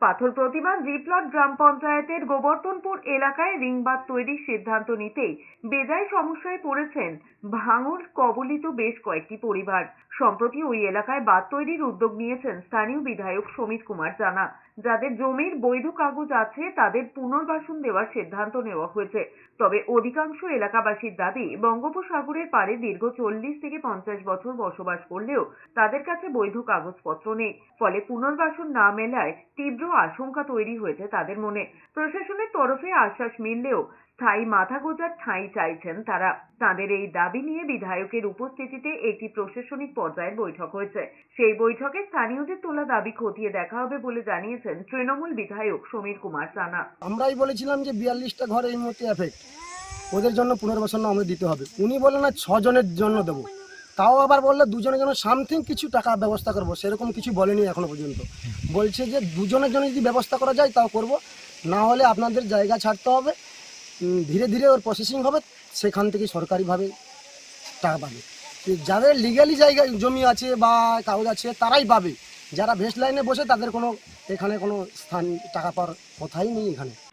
পাথর প্রতিমা জিপ্লট গ্রাম পঞ্চায়েতের গোবর্ধনপুর এলাকায় রিংবাদ তৈরির সিদ্ধান্ত নিতেই বেজায় সমস্যায় পড়েছেন ভাঙর কবলিত বেশ কয়েকটি পরিবার। সম্প্রতি ওই এলাকায় বাঁধ তৈরির উদ্যোগ নিয়েছেন স্থানীয় বিধায়ক সমীর কুমার জানা। যাদের জমির বৈধ কাগজ আছে, তাদের পুনর্বাসন দেওয়ার সিদ্ধান্ত নেওয়া হয়েছে। তবে অধিকাংশ এলাকাবাসীর দাবি, বঙ্গোপসাগরের পারে দীর্ঘ চল্লিশ থেকে পঞ্চাশ বছর বসবাস করলেও তাদের কাছে বৈধ কাগজপত্র নেই। ফলে পুনর্বাসন না মেলায় তীব্র আশঙ্কা তৈরি হয়েছে তাদের মনে। প্রশাসনের তরফে আশ্বাস মিললেও স্থায়ী মাথা গোজার ঠাঁই চাইছেন তারা। তাদের এই দাবি নিয়ে বিধায়কের উপস্থিতিতে একটি প্রশাসনিক পর্যায়ের বৈঠক হয়েছে। সেই বৈঠকে স্থানীয়দের তোলা দাবি খতিয়ে দেখা হবে বলে জানিয়েছেন তৃণমূল বিধায়ক সমীর কুমার জানা আমরাই বলেছিলাম যে বিয়াল্লিশটা ঘর এই মুহূর্তে এফেক্ট ওদের জন্য পুনর্বাসন আমাদের দিতে হবে। উনি বললেন না ছজনের জন্য দেবো। তাও আবার বললে দুজনের জন্য সামথিং কিছু টাকা ব্যবস্থা করব। সেরকম কিছু বলেনি এখনও পর্যন্ত। বলছে যে, দুজনের জন্য যদি ব্যবস্থা করা যায়, তাও করব। না হলে আপনাদের জায়গা ছাড়তে হবে। ধীরে ধীরে ওর প্রসেসিং হবে। সেখান থেকে সরকারিভাবে টাকা পাবে। যাদের লিগালি জায়গা, জমি আছে বা কাগজ আছে, তারাই পাবে। যারা ভেস্ট লাইনে বসে, তাদের কোনো, এখানে কোনো স্থান, টাকা পাওয়ার কথাই নেই এখানে।